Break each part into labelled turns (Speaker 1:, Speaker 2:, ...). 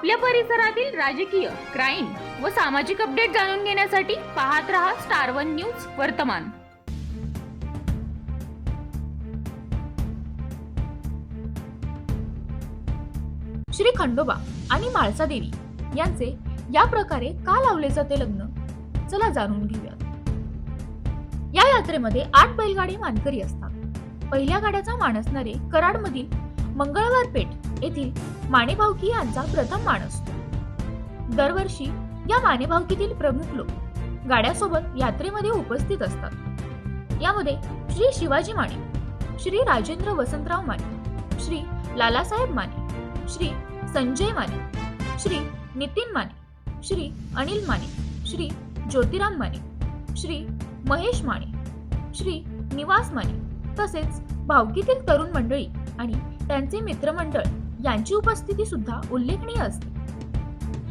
Speaker 1: आपल्या परिसरातील राजकीय क्राईम व सामाजिक अपडेट जाणून घेण्यासाठी पाहत रहा स्टार वन न्यूज वर्तमान.
Speaker 2: श्री खंडोबा आणि माळसा देवी यांचे या प्रकारे का लावले जाते लग्न? चला जाणून घेऊयात. या यात्रेमध्ये आठ बैलगाडी मानकरी असतात. पहिल्या गाड्याचा मान असणारे कराडमधील मंगळवार पेठ येथील मानेभावकी यांचा प्रथम मान असतो. दरवर्षी या मानेभावकीतील प्रमुख लोक गाड्यासोबत यात्रेमध्ये उपस्थित असतात. यामध्ये श्री शिवाजी माने श्री राजेंद्र वसंतराव माने श्री लालासाहेब माने श्री संजय माने श्री नितीन माने श्री अनिल माने श्री ज्योतिराम माने श्री महेश माने श्री निवास माने तसेच भावकीतील तरुण मंडळी आणि त्यांचे मित्रमंडळ यांची उपस्थिती सुद्धा उल्लेखनीय असते.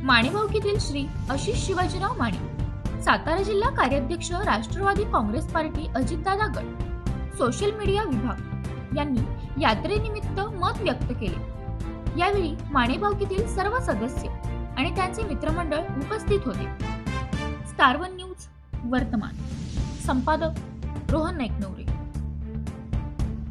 Speaker 2: माणेभावकीतील श्री आशिष शिवाजीराव माने सातारा जिल्हा कार्याध्यक्ष राष्ट्रवादी काँग्रेस पार्टी अजितदादा गट सोशल मीडिया विभाग यांनी यात्रेनिमित्त मत व्यक्त केले. यावेळी माणेभावकीतील सर्व सदस्य आणि त्यांचे मित्रमंडळ उपस्थित होते. स्टार वन न्यूज वर्तमान. संपादक रोहन नाईकनवरे.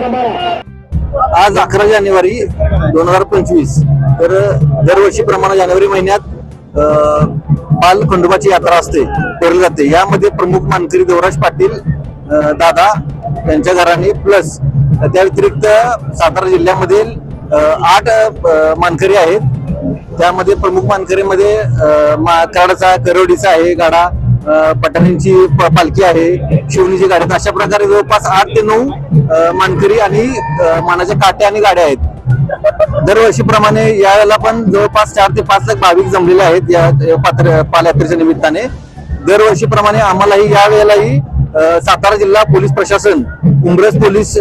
Speaker 3: थांबा
Speaker 4: आज अकरा जानेवारी दोन हजार पंचवीस. तर दरवर्षीप्रमाणे जानेवारी महिन्यात बाल खंडोबाची यात्रा असते पेरली जाते. यामध्ये प्रमुख मानकरी देवराज पाटील दादा त्यांच्या घराने प्लस त्या व्यतिरिक्त सातारा जिल्ह्यामधील आठ मानकरी आहेत. त्यामध्ये प्रमुख मानकरीमध्ये कराडाचा करवडीचा आहे गाडा अ, पठाणींची प- पालखी आहे शिवणीची गाडी अशा प्रकारे जवळपास आठ ते नऊ मानकरी आणि मानाच्या काट्या आणि गाड्या आहेत. दरवर्षीप्रमाणे यावेळेला पण जवळपास चार ते पाच लाख भाविक जमलेले आहेत या पात्र पालयात्रेच्या निमित्ताने. दरवर्षीप्रमाणे आम्हालाही या वेळेलाही सातारा जिल्हा पोलीस प्रशासन उमरस पोलीस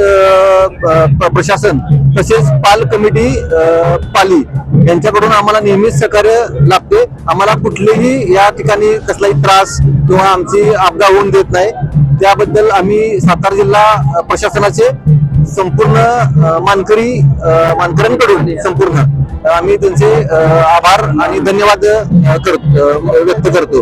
Speaker 4: प्रशासन तसेच पाल कमिटी पाली यांच्याकडून आम्हाला नेहमीच सहकार्य लाभते. आम्हाला कुठलेही या ठिकाणी कसलाही त्रास किंवा आमची आपदा होऊन देत नाही. त्याबद्दल आम्ही सातारा जिल्हा प्रशासनाचे संपूर्ण मानकरी मानकऱ्यांकडून संपूर्ण आम्ही त्यांचे आभार आणि धन्यवाद करत व्यक्त करतो.